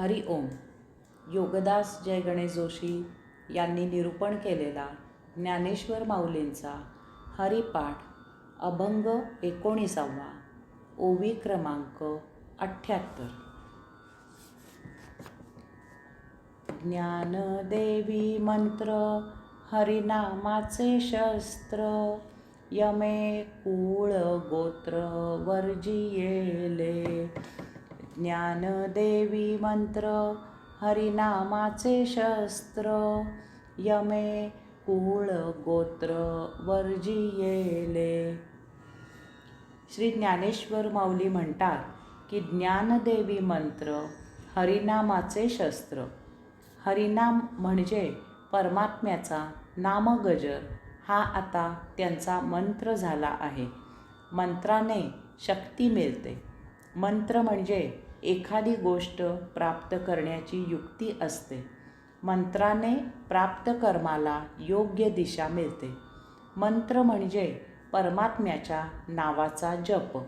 हरि ओम. योगदास जय गणेश जोशी यांनी निरूपण केलेला ज्ञानेश्वर माऊलींचा हरिपाठ अभंग एकोणीसावा ओवी क्रमांक अठ्ठ्याहत्तर ज्ञानदेवी मंत्र हरिनामाचे शस्त्र यमे कुळ गोत्र वर्जियेले. ज्ञानदेवी मंत्र हरिनामाचे शस्त्र यमे कुळ गोत्र वर्जियेले श्री ज्ञानेश्वर माऊली म्हणतात की ज्ञानदेवी मंत्र हरिनामाचे शस्त्र. हरिनाम म्हणजे परमात्म्याचा नामगजर. हा आता त्यांचा मंत्र झाला आहे. मंत्राने शक्ती मिळते. मंत्र म्हणजे एखादी गोष्ट प्राप्त करण्याची युक्ती असते. मंत्राने प्राप्त कर्माला योग्य दिशा मिळते. मंत्र म्हणजे परमात्म्याच्या नावाचा जप.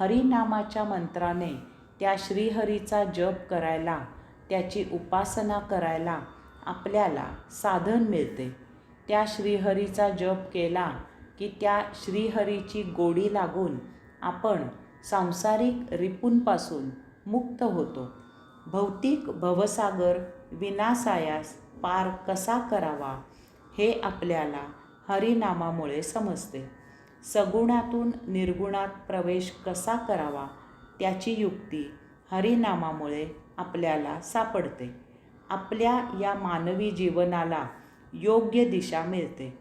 हरिनामाच्या मंत्राने त्या श्रीहरीचा जप करायला त्याची उपासना करायला आपल्याला साधन मिळते. त्या श्रीहरीचा जप केला की त्या श्रीहरीची गोडी लागून आपण सांसारिक रिपूंपासून मुक्त होतो. भौतिक भवसागर विनासायास पार कसा करावा हे आपल्याला हरिनामामुळे समजते. सगुणातून निर्गुणात प्रवेश कसा करावा त्याची युक्ती हरिनामामुळे आपल्याला सापडते. आपल्या या मानवी जीवनाला योग्य दिशा मिळते.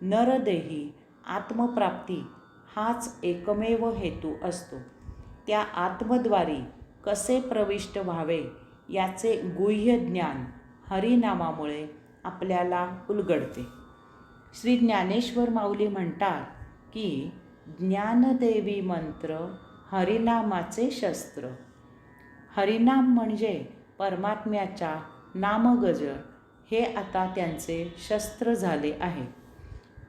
नरदेही आत्मप्राप्ती हाच एकमेव हेतू असतो. त्या आत्मद्वारी कसे प्रविष्ट व्हावे याचे गुह्य ज्ञान हरिनामामुळे आपल्याला उलगडते. श्री ज्ञानेश्वर माऊली म्हणतात की ज्ञानदेवी मंत्र हरिनामाचे शस्त्र. हरिनाम म्हणजे परमात्म्याच्या नामगजर हे आता त्यांचे शस्त्र झाले आहे.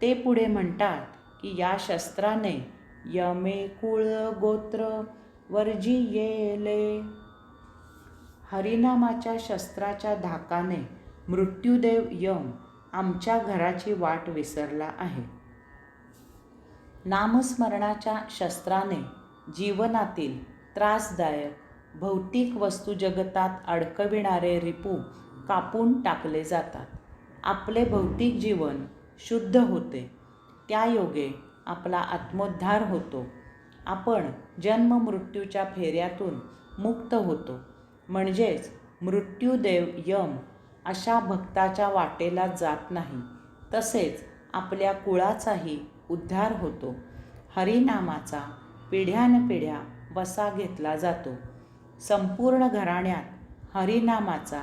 ते पुढे म्हणतात की या शस्त्राने यमे कुळ गोत्र वर्जी येले. हरिनामाच्या शस्त्राच्या धाकाने मृत्यूदेव यम आमच्या घराची वाट विसरला आहे. नामस्मरणाच्या शस्त्राने जीवनातील त्रासदायक भौतिक वस्तू जगतात अडकविणारे रिपू कापून टाकले जातात. आपले भौतिक जीवन शुद्ध होते. त्यायोगे आपला आत्मोद्धार होतो. आपण जन्म मृत्यूच्या फेऱ्यातून मुक्त होतो. म्हणजेच मृत्यूदेव यम अशा भक्ताच्या वाटेला जात नाही. तसेच आपल्या कुळाचाही उद्धार होतो. हरिनामाचा पिढ्यानपिढ्या वसा घेतला जातो. संपूर्ण घराण्यात हरिनामाचा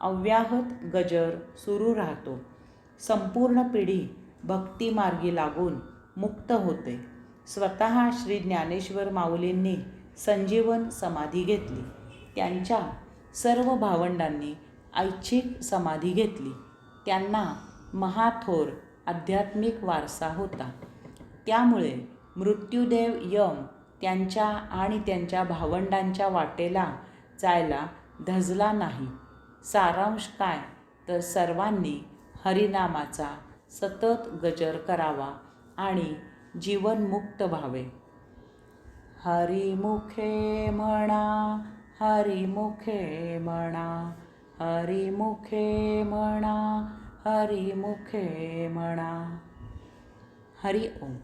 अव्याहत गजर सुरू राहतो. संपूर्ण पिढी भक्तिमार्गी लागून मुक्त होते. स्वतः श्री ज्ञानेश्वर माऊलींनी संजीवन समाधी घेतली. त्यांच्या सर्व भावंडांनी ऐच्छिक समाधी घेतली. त्यांना महाथोर आध्यात्मिक वारसा होता. त्यामुळे मृत्यूदेव यम त्यांच्या आणि त्यांच्या भावंडांच्या वाटेला जायला धजला नाही. सारांश काय? तर सर्वांनी हरिनामाचा सतत गजर करावा आणि जीवनमुक्त व्हावे. हरिमुखे म्हणा हरिमुखे म्हणा हरिमुखे म्हणा हरिमुखे म्हणा हरि ओम.